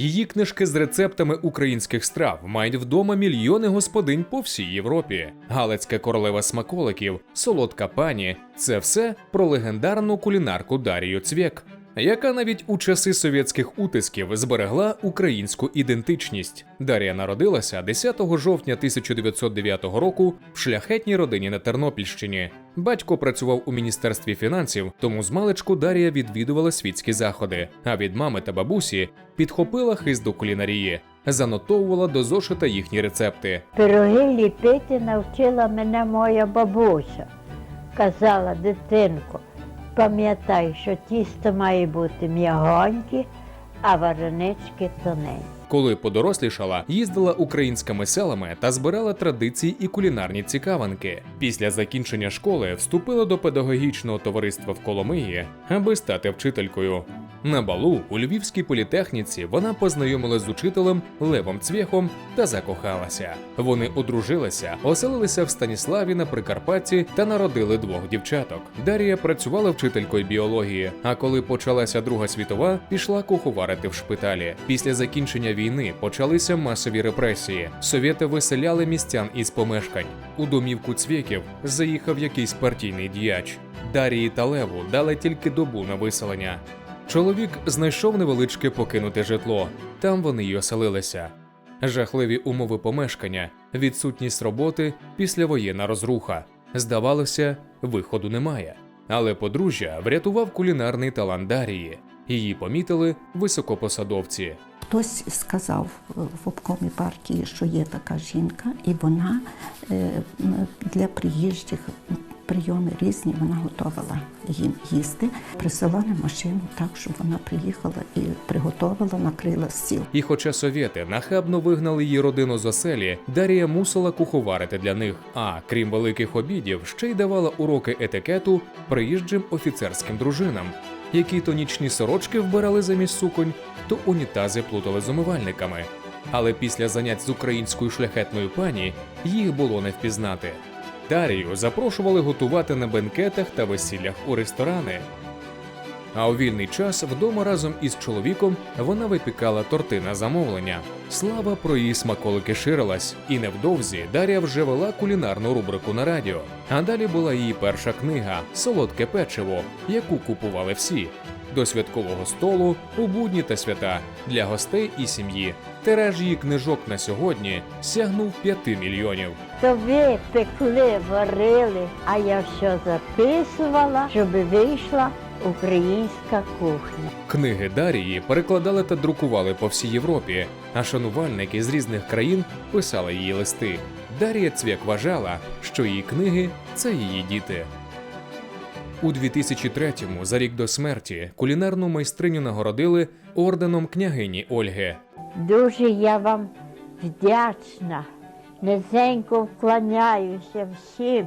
Її книжки з рецептами українських страв мають вдома мільйони господинь по всій Європі. Галицька королева смаколиків, солодка пані це все про легендарну кулінарку Дарію Цвєк, яка навіть у часи совєтських утисків зберегла українську ідентичність. Дар'я народилася 10 жовтня 1909 року в шляхетній родині на Тернопільщині. Батько працював у міністерстві фінансів, тому змалечку Дар'я відвідувала світські заходи. А від мами та бабусі підхопила хист до кулінарії, занотовувала до зошита їхні рецепти. Пироги ліпити навчила мене моя бабуся. Казала, дитинко, пам'ятай, що тісто має бути м'ягоньке, а варенички тоненькі. Коли подорослішала, їздила українськими селами та збирала традиції і кулінарні цікавинки. Після закінчення школи вступила до педагогічного товариства в Коломиї, аби стати вчителькою. На балу у Львівській політехніці вона познайомилась з учителем Левом Цвєхом та закохалася. Вони одружилися, оселилися в Станіславі на Прикарпатті та народили двох дівчаток. Дар'я працювала вчителькою біології. А коли почалася Друга світова, пішла куховарити в шпиталі. Після закінчення війни почалися масові репресії. Совєти виселяли містян із помешкань. У домівку цвєків заїхав якийсь партійний діяч. Дарії та Леву дали тільки добу на виселення. Чоловік знайшов невеличке покинуте житло. Там вони й оселилися. Жахливі умови помешкання, відсутність роботи, післявоєнна розруха. Здавалося, виходу немає. Але подружжя врятував кулінарний талант Дарії. Її помітили високопосадовці. Хтось сказав е, в обкомі партії, що є така жінка, і вона е, для приїжджих прийоми різні вона готувала їм їсти. Присилали машину так, щоб вона приїхала і приготувала, накрила стіл. І хоча совєти нахабно вигнали її родину з оселі, Дарія мусила куховарити для них. А крім великих обідів, ще й давала уроки етикету приїжджим офіцерським дружинам, які то нічні сорочки вбирали замість суконь, то унітази плутали з умивальниками. Але після занять з українською шляхетною пані їх було не впізнати. Дарію запрошували готувати на бенкетах та весіллях у ресторани. А у вільний час вдома разом із чоловіком вона випікала торти на замовлення. Слава про її смаколики ширилась, і невдовзі Дар'я вже вела кулінарну рубрику на радіо. А далі була її перша книга Солодке печиво, яку купували всі. До святкового столу, у будні та свята для гостей і сім'ї. Тираж її книжок на сьогодні сягнув 5 мільйонів. То ви пекли, варили, а я все записувала, щоб вийшла українська кухня. Книги Дарії перекладали та друкували по всій Європі, а шанувальники з різних країн писали її листи. Дар'я Цвєк вважала, що її книги це її діти. У 2003-му, за рік до смерті, кулінарну майстриню нагородили орденом княгині Ольги. Дуже я вам вдячна. Низенько вклоняюся всім,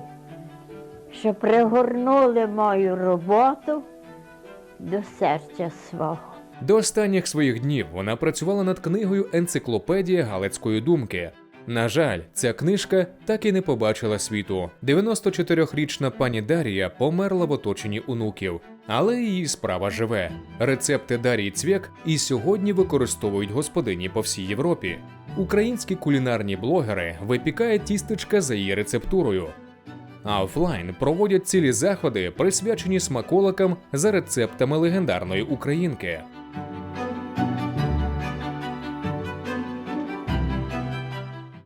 що пригорнули мою роботу до серця свого. До останніх своїх днів вона працювала над книгою Енциклопедія Галицької думки. На жаль, ця книжка так і не побачила світу. 94-річна пані Дарія померла в оточенні онуків, але її справа живе. Рецепти Дарії Цвєк і сьогодні використовують господині по всій Європі. Українські кулінарні блогери випікають тістечка за її рецептурою. А офлайн проводять цілі заходи, присвячені смаколикам за рецептами легендарної українки.